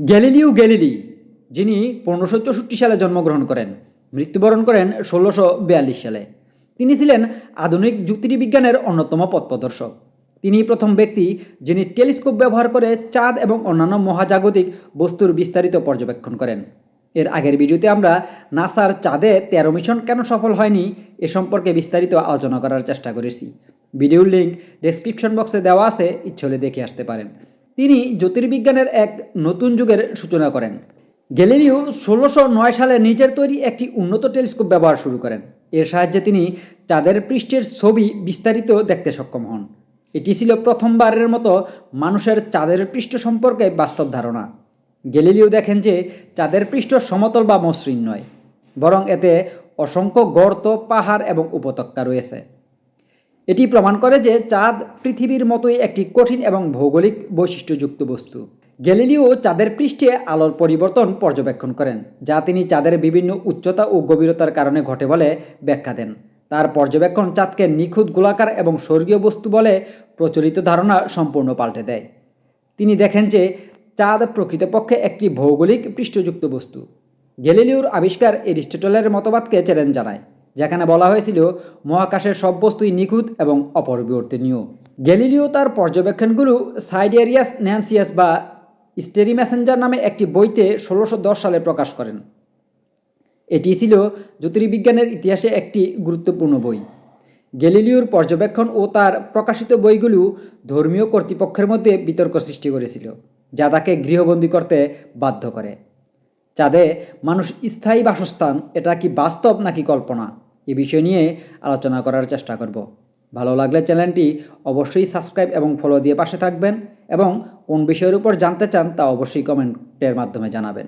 Galileo Galilei, যিনি পনেরোশো চৌষট্টি সালে জন্মগ্রহণ করেন, মৃত্যুবরণ করেন ষোলোশো বিয়াল্লিশ সালে। তিনি ছিলেন আধুনিক জ্যোতির্বিজ্ঞানের অন্যতম পথপ্রদর্শক। তিনি প্রথম ব্যক্তি যিনি টেলিস্কোপ ব্যবহার করে চাঁদ এবং অন্যান্য মহাজাগতিক বস্তুর বিস্তারিত পর্যবেক্ষণ করেন। এর আগের ভিডিওতে আমরা নাসার চাঁদে তেরো মিশন কেন সফল হয়নি এ সম্পর্কে বিস্তারিত আলোচনা করার চেষ্টা করেছি। ভিডিওর লিঙ্ক ডেসক্রিপশন বক্সে দেওয়া আছে, ইচ্ছে হলে দেখে আসতে পারেন। তিনি জ্যোতির্বিজ্ঞানের এক নতুন যুগের সূচনা করেন। গ্যালিলিও ষোলোশো নয় সালে নিজের তৈরি একটি উন্নত টেলিস্কোপ ব্যবহার শুরু করেন। এর সাহায্যে তিনি চাঁদের পৃষ্ঠের ছবি বিস্তারিত দেখতে সক্ষম হন। এটি ছিল প্রথমবারের মতো মানুষের চাঁদের পৃষ্ঠ সম্পর্কে বাস্তব ধারণা। গ্যালিলিও দেখেন যে চাঁদের পৃষ্ঠ সমতল বা মসৃণ নয়, বরং এতে অসংখ্য গর্ত, পাহাড় এবং উপত্যকা রয়েছে। এটি প্রমাণ করে যে চাঁদ পৃথিবীর মতোই একটি কঠিন এবং ভৌগোলিক বৈশিষ্ট্যযুক্ত বস্তু। গ্যালিলিও চাঁদের পৃষ্ঠে আলোর পরিবর্তন পর্যবেক্ষণ করেন, যা তিনি চাঁদের বিভিন্ন উচ্চতা ও গভীরতার কারণে ঘটে বলে ব্যাখ্যা দেন। তার পর্যবেক্ষণ চাঁদকে নিখুঁত গোলাকার এবং স্বর্গীয় বস্তু বলে প্রচলিত ধারণা সম্পূর্ণ পাল্টে দেয়। তিনি দেখেন যে চাঁদ প্রকৃতপক্ষে একটি ভৌগোলিক পৃষ্ঠযুক্ত বস্তু। গ্যালিলিওর আবিষ্কার এরিস্টটলের মতবাদকে চ্যালেঞ্জ জানায়। যেখানে বলা হয়েছিল, মহাকাশের সব বস্তুই নিখুঁত এবং অপরিবর্তনীয়। গ্যালিলিও তার পর্যবেক্ষণগুলো সাইডেরিয়াস ন্যান্সিয়াস বা স্টেরি ম্যাসেঞ্জার নামে একটি বইতে ষোলোশো দশ সালে প্রকাশ করেন। এটি ছিল জ্যোতির্বিজ্ঞানের ইতিহাসে একটি গুরুত্বপূর্ণ বই। গ্যালিলিওর পর্যবেক্ষণ ও তার প্রকাশিত বইগুলো ধর্মীয় কর্তৃপক্ষের মধ্যে বিতর্ক সৃষ্টি করেছিল, যা তাকে গৃহবন্দী করতে বাধ্য করে। চাঁদে মানুষ স্থায়ী বাসস্থান, এটা কি বাস্তব নাকি কল্পনা? এ বিষয় নিয়ে আলোচনা করার চেষ্টা করব। ভালো লাগলে চ্যানেলটি অবশ্যই সাবস্ক্রাইব এবং ফলো দিয়ে পাশে থাকবেন এবং কোন বিষয়ের উপর জানতে চান তা অবশ্যই কমেন্টের মাধ্যমে জানাবেন।